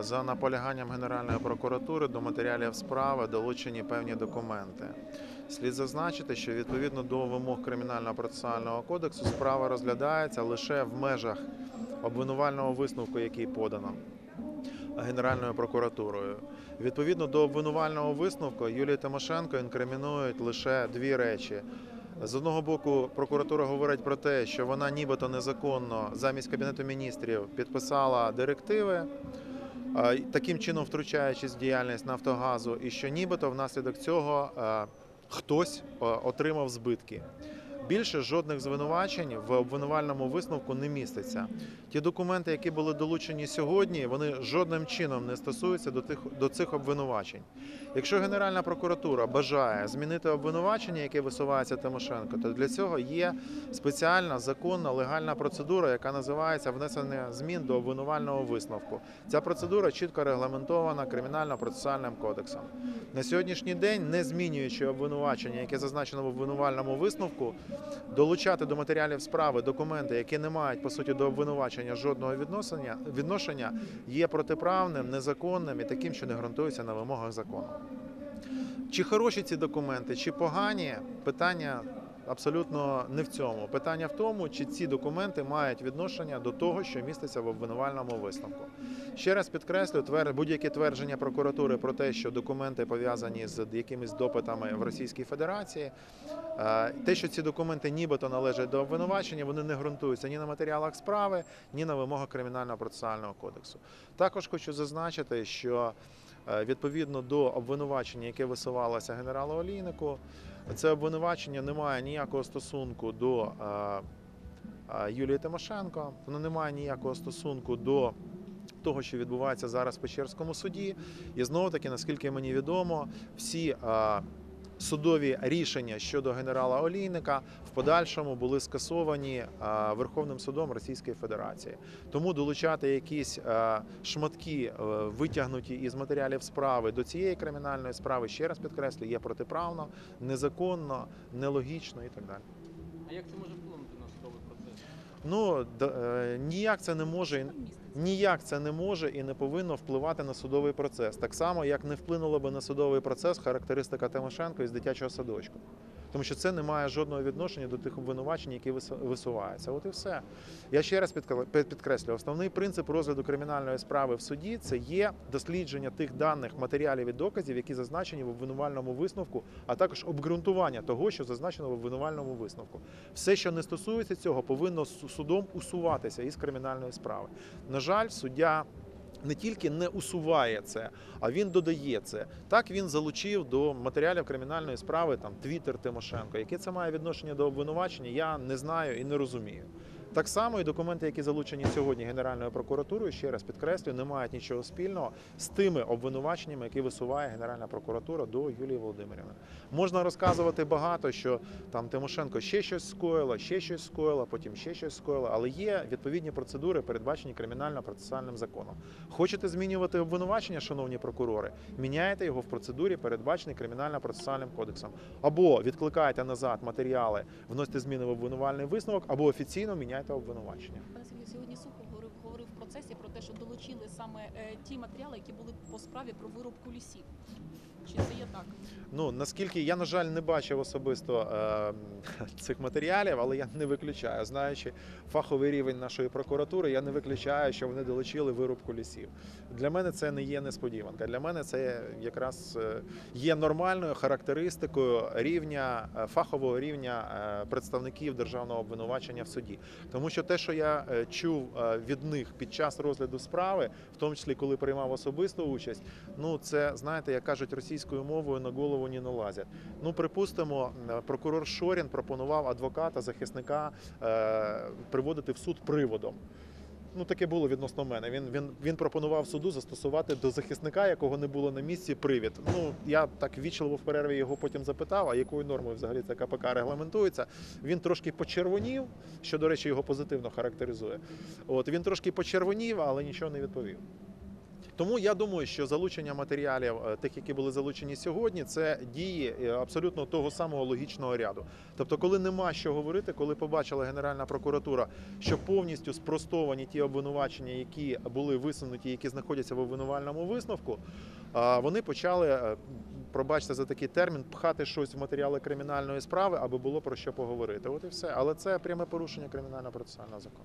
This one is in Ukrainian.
за наполяганням Генеральної прокуратури до матеріалів справи долучені певні документи. Слід зазначити, що відповідно до вимог кримінального процесуального кодексу справа розглядається лише в межах обвинувального висновку, який подано Генеральною прокуратурою. Відповідно до обвинувального висновку Юлії Тимошенко інкримінують лише дві речі. З одного боку, прокуратура говорить про те, що вона нібито незаконно замість кабінету міністрів підписала директиви, таким чином втручаючись в діяльність Нафтогазу, і що нібито внаслідок цього е, хтось е, отримав збитки. Більше жодних звинувачень в обвинувальному висновку не міститься. Ті документи, які були долучені сьогодні, вони жодним чином не стосуються до тих до цих обвинувачень. Якщо Генеральна прокуратура бажає змінити обвинувачення, яке висувається Тимошенко, то для цього є спеціальна законна легальна процедура, яка називається внесення змін до обвинувального висновку. Ця процедура чітко регламентована кримінально-процесуальним кодексом. На сьогоднішній день, не змінюючи обвинувачення, яке зазначено в обвинувальному висновку, долучати до матеріалів справи документи, які не мають по суті до обвинувачення жодного відношення, відношення є протиправним, незаконним і таким, що не ґрунтується на вимогах закону. Чи хороші ці документи, чи погані, питання абсолютно не в цьому. Питання в тому, чи ці документи мають відношення до того, що міститься в обвинувальному висновку. Ще раз підкреслю, будь-які твердження прокуратури про те, що документи пов'язані з якимись допитами в Російській Федерації, е, те, що ці документи нібито належать до обвинувачення, вони не ґрунтуються ні на матеріалах справи, ні на вимогах кримінального процесуального кодексу. Також хочу зазначити, що відповідно до обвинувачення, яке висувалося генералу Олійнику, це обвинувачення не має ніякого стосунку до е, е, Юлії Тимошенко, воно не має ніякого стосунку до того, що відбувається зараз в Печерському суді. І знову таки, наскільки мені відомо, всі е, судові рішення щодо генерала Олійника в подальшому були скасовані е, Верховним судом Російської Федерації. Тому долучати якісь е, шматки, е, витягнуті із матеріалів справи до цієї кримінальної справи, ще раз підкреслю, є протиправно, незаконно, нелогічно і так далі. А як це може вплинути на судовий процес? Ну ніяк це не може ніяк це не може і не повинно впливати на судовий процес. Так само, як не вплинуло би на судовий процес характеристика Тимошенко із дитячого садочку. Тому що це не має жодного відношення до тих обвинувачень, які вису- висуваються. От і все. Я ще раз підкре- підкреслю, основний принцип розгляду кримінальної справи в суді це є дослідження тих даних, матеріалів і доказів, які зазначені в обвинувальному висновку, а також обґрунтування того, що зазначено в обвинувальному висновку. Все, що не стосується цього, повинно судом усуватися із кримінальної справи. На жаль, суддя. Не тільки не усуває це, а він додає це. Так він залучив до матеріалів кримінальної справи там Твіттер Тимошенко. Яке це має відношення до обвинувачення, я не знаю і не розумію. Так само і документи, які залучені сьогодні Генеральною прокуратурою, ще раз підкреслю, не мають нічого спільного з тими обвинуваченнями, які висуває Генеральна прокуратура до Юлії Володимирівни. Можна розказувати багато, що там Тимошенко ще щось скоїла, ще щось скоїла, потім ще щось скоїла, але є відповідні процедури, передбачені кримінально-процесуальним законом. Хочете змінювати обвинувачення, шановні прокурори, міняєте його в процедурі, передбаченій кримінально-процесуальним кодексом. Або відкликаєте назад матеріали, вносите зміни в обвинувальний висновок, або офіційно міняєте обвинувачення. Пане Сергію, сьогодні сухо говорив, говорив в процесі про те, що долучили саме е, ті матеріали, які були по справі про вирубку лісів. Ну наскільки я на жаль не бачив особисто е, цих матеріалів, але я не виключаю, знаючи фаховий рівень нашої прокуратури, я не виключаю, що вони долучили вирубку лісів. Для мене це не є несподіванка. Для мене це якраз е, є нормальною характеристикою рівня е, фахового рівня е, представників державного обвинувачення в суді. Тому що те, що я чув від них під час розгляду справи, в тому числі коли приймав особисту участь, ну це знаєте, як кажуть російською мовою на голову не налазять. Ну припустимо, прокурор Шорін пропонував адвоката, захисника е, приводити в суд приводом. Ну, таке було відносно мене. Він, він, він пропонував суду застосувати до захисника, якого не було на місці, привід. Ну, я так вічливо в перерві його потім запитав, а якою нормою взагалі це КПК регламентується. Він трошки почервонів, що, до речі, його позитивно характеризує. От він трошки почервонів, але нічого не відповів. Тому я думаю, що залучення матеріалів, е, тих, які були залучені сьогодні, це дії е, абсолютно того самого логічного ряду. Тобто, коли нема що говорити, коли побачила Генеральна прокуратура, що повністю спростовані ті обвинувачення, які були висунуті, які знаходяться в обвинувальному висновку, вони почали. е, Пробачте за такий термін, пхати щось в матеріали кримінальної справи, аби було про що поговорити. От і все. Але це пряме порушення кримінально процесуального закону.